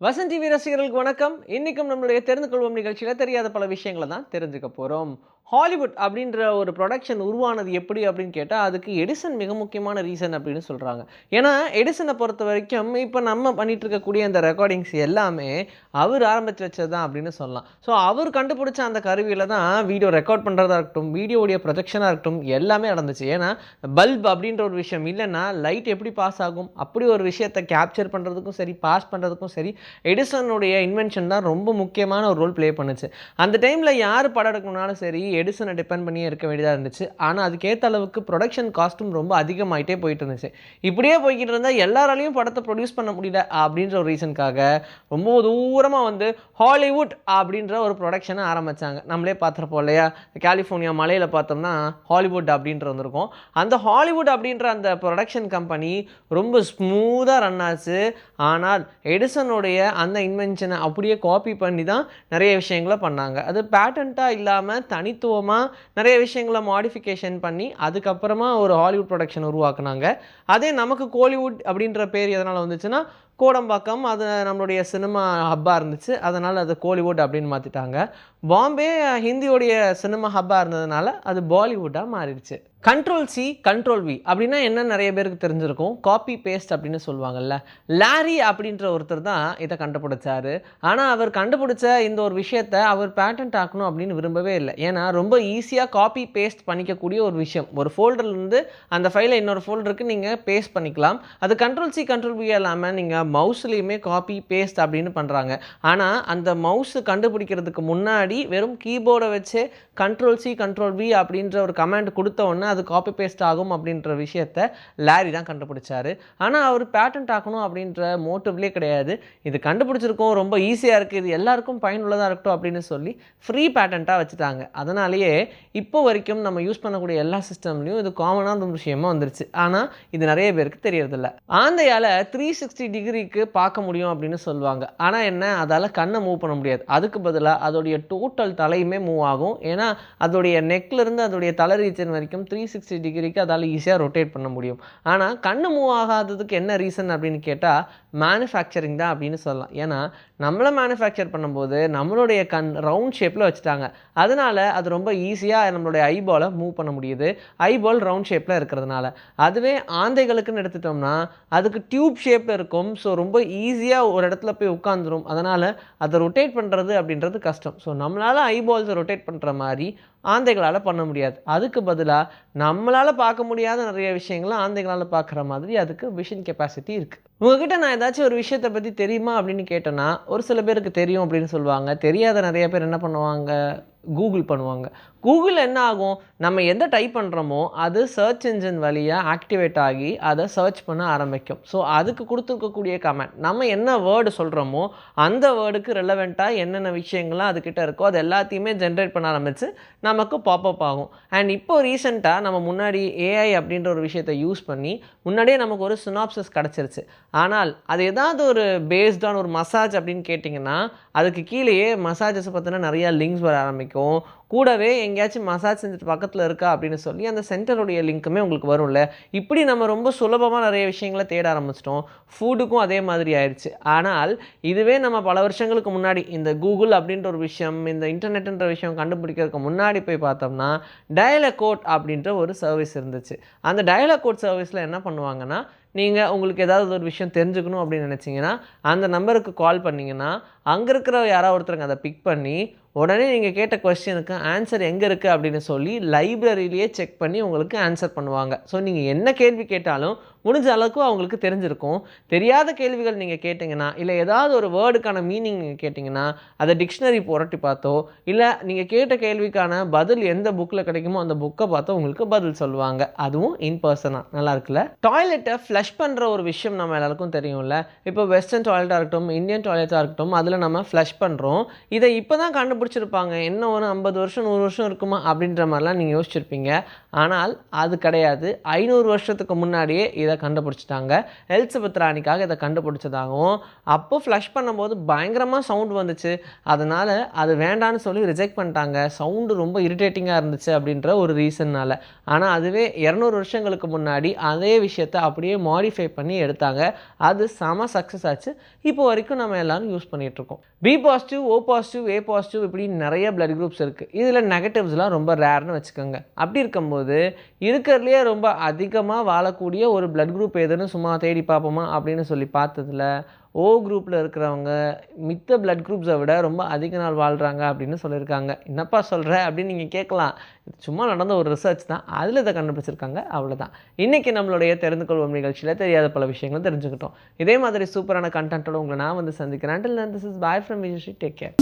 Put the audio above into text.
Vasanth TV ரசிகர்களுக்கு வணக்கம். இன்னைக்கும் நம்மளுடைய தெரிந்து கொள்வோம் நிகழ்ச்சியில் தெரியாத பல விஷயங்களை தான் தெரிஞ்சுக்க போகிறோம் ஹாலிவுட் அப்படின்ற ஒரு ப்ரொடக்ஷன் உருவானது எப்படி அப்படின்னு கேட்டால் அதுக்கு எடிசன் மிக முக்கியமான ரீசன் அப்படின்னு சொல்கிறாங்க ஏன்னா எடிசனை பொறுத்த வரைக்கும் இப்போ நம்ம பண்ணிகிட்டு இருக்கக்கூடிய அந்த ரெக்கார்டிங்ஸ் எல்லாமே அவர் ஆரம்பித்து வச்சது தான் அப்படின்னு சொல்லலாம். ஸோ அவர் கண்டுபிடிச்ச அந்த கருவியில் தான் வீடியோ ரெக்கார்ட் பண்ணுறதா இருக்கட்டும் வீடியோடைய ப்ரொஜெக்ஷனாக இருக்கட்டும் எல்லாமே நடந்துச்சு. ஏன்னா பல்ப் அப்படின்ற ஒரு விஷயம் இல்லைன்னா லைட் எப்படி பாஸ் ஆகும்? அப்படி ஒரு விஷயத்தை கேப்சர் பண்ணுறதுக்கும் சரி பாஸ் பண்ணுறதுக்கும் சரி எடிசனுடைய இன்வென்ஷன் தான் ரொம்ப முக்கியமான ஒரு ரோல் ப்ளே பண்ணுச்சு. அந்த டைமில் யார் படம் எடுக்கணும்னாலும் சரி எடிசனை டிபெண்ட் பண்ணியே இருக்க வேண்டியதாக இருந்துச்சு. ஆனால் அதுக்கேற்ற அளவுக்கு ப்ரொடக்ஷன் காஸ்ட்டும் ரொம்ப அதிகமாகிட்டே போயிட்டு இருந்துச்சு. இப்படியே போய்கிட்டு இருந்தால் எல்லாராலையும் படத்தை ப்ரொடியூஸ் பண்ண முடியல அப்படின்ற ஒரு ரீசனுக்காக ரொம்ப தூரமாக வந்து ஹாலிவுட் அப்படின்ற ஒரு ப்ரொடக்ஷனை ஆரம்பித்தாங்க நம்மளே பார்த்துருப்போம் இல்லையா? கலிஃபோர்னியா மலையில் பார்த்தோம்னா ஹாலிவுட் அப்படின்ற வந்திருக்கும். அந்த ஹாலிவுட் அப்படின்ற அந்த ப்ரொடக்ஷன் கம்பெனி ரொம்ப ஸ்மூத்தாக ரன் ஆச்சு. ஆனால் எடிசனுடைய அந்த இன்வென்ஷனை அப்படியே காப்பி பண்ணி தான் நிறைய விஷயங்களை பண்ணாங்க. அது பேட்டண்ட்டாக இல்லாமல் தனித்துவமாக நிறைய விஷயங்களை மாடிஃபிகேஷன் பண்ணி அதுக்கப்புறமா ஒரு ஹாலிவுட் ப்ரொடக்ஷன் உருவாக்குனாங்க. அதே நமக்கு கோலிவுட் அப்படின்ற பேர் எதனால் வந்துச்சுன்னா கோடம்பாக்கம் அது நம்மளுடைய சினிமா ஹப்பாக இருந்துச்சு. அதனால் அது கோலிவுட் அப்படின்னு மாற்றிட்டாங்க பாம்பே ஹிந்தியோடைய சினிமா ஹப்பாக இருந்ததுனால அது பாலிவுட்டாக மாறிடுச்சு. கண்ட்ரோல் சி கண்ட்ரோல் வி அப்படின்னா என்ன நிறைய பேருக்கு தெரிஞ்சிருக்கும்? காப்பி பேஸ்ட் அப்படின்னு சொல்லுவாங்கல்ல. லாரி அப்படின்ற ஒருத்தர் தான் இதை கண்டுபிடிச்சாரு. ஆனால் அவர் கண்டுபிடிச்ச இந்த ஒரு விஷயத்தை அவர் பேட்டன்ட் ஆக்கணும் அப்படின்னு விரும்பவே இல்லை. ஏன்னா ரொம்ப ஈஸியாக காப்பி பேஸ்ட் பண்ணிக்கக்கூடிய ஒரு விஷயம். ஒரு ஃபோல்டர்லேருந்து அந்த ஃபைலை இன்னொரு ஃபோல்டருக்கு நீங்கள் பேஸ்ட் பண்ணிக்கலாம். அது கண்ட்ரோல் சி கண்ட்ரோல் வி இல்லாமல் நீங்கள் மவுஸ்லேயுமே காப்பி பேஸ்ட் அப்படின்னு பண்ணுறாங்க ஆனால் அந்த மவுஸு கண்டுபிடிக்கிறதுக்கு முன்னாடி வெறும் கீபோர்டை வச்சு கண்ட்ரோல் சி கண்ட்ரோல் வி அப்படின்ற ஒரு கமாண்ட் கொடுத்த உடனே அது காப்பி பேஸ்ட் ஆகும் அப்படின்ற விஷயத்த லாரி தான் கண்டுபிடிச்சாரு. ஆனால் அவர் பேட்டன்ட் ஆக்கணும் அப்படின்ற மோட்டிவ்லேயே கிடையாது. இது கண்டுபிடிச்சிருக்கோம் ரொம்ப ஈஸியாக இருக்குது இது எல்லாருக்கும் பயனுள்ளதாக இருக்கட்டும் அப்படின்னு சொல்லி ஃப்ரீ பேட்டண்ட்டாக வச்சுட்டாங்க. அதனாலேயே இப்போ வரைக்கும் நம்ம யூஸ் பண்ணக்கூடிய எல்லா சிஸ்டம்லையும் இது காமனான ஒரு விஷயமா வந்துருச்சு. ஆனால் இது நிறைய பேருக்கு தெரியறதில்ல. ஆந்தையால் த்ரீ சிக்ஸ்டி டிகிரிக்கு பார்க்க முடியும் அப்படின்னு சொல்லுவாங்க. ஆனால் என்ன? அதால் கண்ணை மூவ் பண்ண முடியாது. அதுக்கு பதிலாக அதோடைய டோட்டல் தலையுமே மூவ் ஆகும். ஏன்னா அதோடைய நெக்லேருந்து அதோடைய தலை ரீச்சன் வரைக்கும் த்ரீ சிக்ஸ்டி டிகிரிக்கு அதால் ஈஸியாக ரொட்டேட் பண்ண முடியும். ஆனால் கண்ணு மூவ் ஆகாததுக்கு என்ன ரீசன் அப்படின்னு கேட்டால் மேனுஃபேக்சரிங் தான் அப்படின்னு சொல்லலாம். ஏன்னா நம்மளை மேனுஃபேக்சர் பண்ணும்போது நம்மளுடைய கண் ரவுண்ட் ஷேப்பில் வச்சுட்டாங்க. அதனால் அது ரொம்ப ஈஸியாக நம்மளுடைய ஐபாலை மூவ் பண்ண முடியுது. ஐபால் ரவுண்ட் ஷேப்பில் இருக்கிறதுனால. அதுவே ஆந்தைகளுக்குன்னு எடுத்துட்டோம்னா அதுக்கு டியூப் ஷேப்பில் இருக்கும். ஸோ ரொம்ப ஈஸியாக ஒரு இடத்துல போய் உட்காந்துரும் அதனால் அதை ரொட்டேட் பண்ணுறது அப்படின்றது கஷ்டம். ஸோ நம்மளால் ஐபால்ஸை ரொட்டேட் பண்ணுற மாதிரி ஆந்தைகளால் பண்ண முடியாது. அதுக்கு பதிலாக நம்மளால் பார்க்க முடியாத நிறைய விஷயங்களை ஆந்தைகளால் பார்க்குற மாதிரி அதுக்கு விஷன் கெப்பாசிட்டி இருக்குது உங்ககிட்ட நான் ஏதாச்சும் ஒரு விஷயத்தை பற்றி தெரியுமா அப்படின்னு கேட்டேன்னா ஒரு சில பேருக்கு தெரியும் அப்படின்னு சொல்லுவாங்க. தெரியாத நிறைய பேர் என்ன பண்ணுவாங்க? கூகுள் பண்ணுவாங்க. கூகுள் என்ன ஆகும் நம்ம எந்த டைப் பண்ணுறோமோ அது சர்ச் இன்ஜின் வழியாக ஆக்டிவேட் ஆகி அதை சர்ச் பண்ண ஆரம்பிக்கும். ஸோ அதுக்கு கொடுத்துருக்கக்கூடிய கமெண்ட் நம்ம என்ன வேர்டு சொல்கிறோமோ அந்த வேர்டுக்கு ரெலவெண்ட்டாக என்னென்ன விஷயங்கள்லாம் அதுக்கிட்ட இருக்கோ அது எல்லாத்தையுமே ஜென்ரேட் பண்ண ஆரம்பித்து நமக்கு பாப்அப் ஆகும். அண்ட் இப்போ ரீசெண்டாக நம்ம முன்னாடி ஏஐ அப்படின்ற ஒரு விஷயத்தை யூஸ் பண்ணி முன்னாடியே நமக்கு ஒரு சினாப்சஸ் கிடச்சிருச்சு. ஆனால் அது ஏதாவது ஒரு பேஸ்டான ஒரு மசாஜ் அப்படின்னு கேட்டிங்கன்னா அதுக்கு கீழேயே மசாஜஸை பற்றின நிறையா லிங்க்ஸ் வர ஆரம்பிக்கும். கூடவே எங்கேயாச்சும் மசாஜ் செஞ்சுட்டு பக்கத்தில் இருக்கா அப்படின்னு சொல்லி அந்த சென்டருடைய லிங்க்குமே உங்களுக்கு வரும்ல. இப்படி நம்ம ரொம்ப சுலபமாக நிறைய விஷயங்களை தேட ஆரம்பிச்சிட்டோம். ஃபுட்டுக்கும் அதே மாதிரி ஆயிடுச்சு. ஆனால் இதுவே நம்ம பல வருஷங்களுக்கு முன்னாடி இந்த கூகுள் அப்படின்ற ஒரு விஷயம் இந்த இன்டர்நெட்டுன்ற விஷயம் கண்டுபிடிக்கிறதுக்கு முன்னாடி போய் பார்த்தோம்னா டயலகோட் அப்படின்ற ஒரு சர்வீஸ் இருந்துச்சு. அந்த டயலகோட் சர்வீஸில் என்ன பண்ணுவாங்கன்னா நீங்கள் உங்களுக்கு ஏதாவது ஒரு விஷயம் தெரிஞ்சுக்கணும் அப்படின்னு நினச்சிங்கன்னா அந்த நம்பருக்கு கால் பண்ணிங்கன்னா அங்கே இருக்கிற யாராவது ஒருத்தருங்க அதை பிக் பண்ணி உடனே நீங்கள் கேட்ட கொஸ்டினுக்கு ஆன்சர் எங்கே இருக்குது அப்படின்னு சொல்லி லைப்ரரியிலேயே செக் பண்ணி உங்களுக்கு ஆன்சர் பண்ணுவாங்க. ஸோ நீங்கள் என்ன கேள்வி கேட்டாலும் முடிஞ்ச அளவுக்கு அவங்களுக்கு தெரிஞ்சிருக்கும். தெரியாத கேள்விகள் நீங்கள் கேட்டிங்கன்னா இல்லை ஏதாவது ஒரு வேர்டுக்கான மீனிங் நீங்கள் கேட்டிங்கன்னா அதை டிக்ஷனரி புரட்டி பார்த்தோ இல்லை நீங்கள் கேட்ட கேள்விக்கான பதில் எந்த புக்கில் கிடைக்குமோ அந்த புக்கை பார்த்தோ உங்களுக்கு பதில் சொல்லுவாங்க. அதுவும் இன் பர்சனாக நல்லா இருக்குல்ல? டாய்லெட்டை ஃப்ளஷ் பண்ணுற ஒரு விஷயம் நம்ம எல்லாருக்கும் தெரியும்ல. இப்போ வெஸ்டர்ன் டாய்லெட்டாக இருக்கட்டும் இந்தியன் டாய்லெட்டாக இருக்கட்டும் அதில் நம்ம ஃப்ளஷ் பண்ணுறோம் இதை இப்போ தான் கண்டுபிடிச்சிருப்பாங்க. என்ன ஒரு ஐம்பது வருஷம் நூறு வருஷம் இருக்குமா அப்படின்ற மாதிரிலாம் நீங்கள் யோசிச்சிருப்பீங்க. ஆனால் அது கிடையாது. ஐநூறு வருஷத்துக்கு முன்னாடியே இதை கண்டுபிடிச்சிட்டாங்க. எலிசபெத் ராணிக்காக இதை கண்டுபிடிச்சதாகவும் அப்போ ஃப்ளஷ் பண்ணும்போது பயங்கரமாக சவுண்ட் வந்துச்சு. அதனால் அது வேண்டான்னு சொல்லி ரிஜெக்ட் பண்ணிட்டாங்க. சவுண்டு ரொம்ப இரிட்டேட்டிங்காக இருந்துச்சு அப்படின்ற ஒரு ரீசன்னால் ஆனால் அதுவே இரநூறு வருஷங்களுக்கு முன்னாடி அதே விஷயத்தை அப்படியே மாடிஃபை பண்ணி எடுத்தாங்க. அது செம சக்ஸஸ் ஆச்சு. இப்போ வரைக்கும் நம்ம எல்லாரும் யூஸ் பண்ணிட்டு இருக்கோம். B positive O positive A positive இப்படி நிறைய பிளட் குரூப்ஸ் இருக்குது இதில் நெகட்டிவ்ஸ்லாம் ரொம்ப ரேர்னு வச்சுக்கோங்க. அப்படி இருக்கும்போது இருக்கிறதுலையே ரொம்ப அதிகமாக வாழக்கூடிய ஒரு பிளட் குரூப் எதுன்னு சும்மா தேடி பார்ப்போமா அப்படின்னு சொல்லி பார்த்ததுல ஓ குரூப்பில் இருக்கிறவங்க மித்த பிளட் குரூப்ஸை விட ரொம்ப அதிக நாள் வாழ்கிறாங்க அப்படின்னு சொல்லியிருக்காங்க. என்னப்பா சொல்கிற அப்படின்னு நீங்கள் கேட்கலாம். சும்மா நடந்த ஒரு ரிசர்ச் தான். அதில் இதை கண்டுபிடிச்சிருக்காங்க. அவ்வளோதான் இன்றைக்கி நம்மளுடைய தெரிந்து கொள்வோம் நிகழ்ச்சியில் தெரியாத பல விஷயங்களும் தெரிஞ்சுக்கிட்டோம். இதே மாதிரி சூப்பரான கண்டென்ட்டோட உங்களை நான் வந்து சந்திக்கிறேன். This is bye from me. You take care.